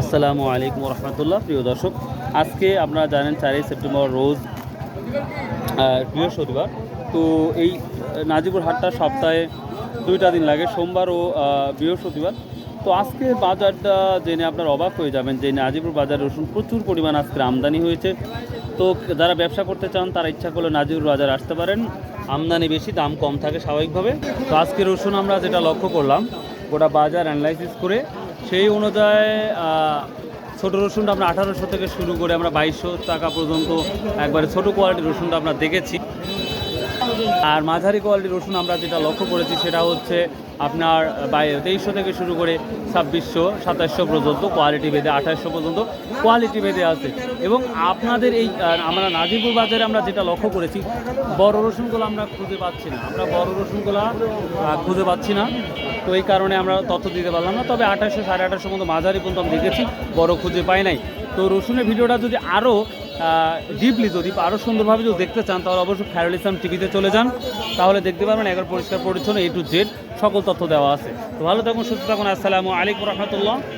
আসসালামু আলাইকুম রহমতুল্লাহ প্রিয় দর্শক। আজকে আপনারা জানেন চারই সেপ্টেম্বর রোজ বৃহস্পতিবার। তো এই নাজিপুর হাটটা সপ্তাহে দুইটা দিন লাগে, সোমবার ও বৃহস্পতিবার। তো আজকে বাজারটা জেনে আপনার অবাক হয়ে যাবেন যে নাজিপুর বাজার রসুন প্রচুর পরিমাণ আজকে আমদানি হয়েছে। তো যারা ব্যবসা করতে চান, তারা ইচ্ছা করলে নাজিপুর বাজার আসতে পারেন। আমদানি বেশি, দাম কম থাকে স্বাভাবিকভাবে। তো আজকে রসুন আমরা যেটা লক্ষ্য করলাম গোটা বাজার অ্যানালাইসিস করে সেই অনুযায়ী ছোটো রসুনটা আমরা আঠারোশো থেকে শুরু করে আমরা বাইশশো টাকা পর্যন্ত একবারে ছোট কোয়ালিটির রসুনটা আমরা দেখেছি। আর মাঝারি কোয়ালিটির রসুন আমরা যেটা লক্ষ্য করেছি সেটা হচ্ছে আপনার তেইশশো থেকে শুরু করে ছাব্বিশশো, সাতাশশো পর্যন্ত কোয়ালিটি ভেদে আঠাশশো পর্যন্ত কোয়ালিটি ভেদে আছে। এবং আপনাদের এই আমরা নাজিপুর বাজারে আমরা যেটা লক্ষ্য করেছি, বড় রসুনগুলো আমরা খুঁজে পাচ্ছি না। আমরা বড় রসুনগুলো খুঁজে পাচ্ছি না। তো এই কারণে আমরা তথ্য দিতে পারলাম না। তবে আঠাশশো সাড়ে আঠাশশো মতো মাঝারি পর্যন্ত আমি দেখেছি, বড় খুঁজে পাই নাই। তো রসুনের ভিডিওটা যদি আরও ডিপলি যদি আরও সুন্দরভাবে যদি দেখতে চান, তাহলে অবশ্যই খায়রুল ইসলাম টিভিতে চলে যান। তাহলে দেখতে পারবেন একবার পরিষ্কার পরিচ্ছন্ন এ টু জেড সকল তথ্য দেওয়া আছে। তো ভালো থাকুন, সুস্থ থাকুন, আসসালামু আলাইকুম রহমতুল্লাহ।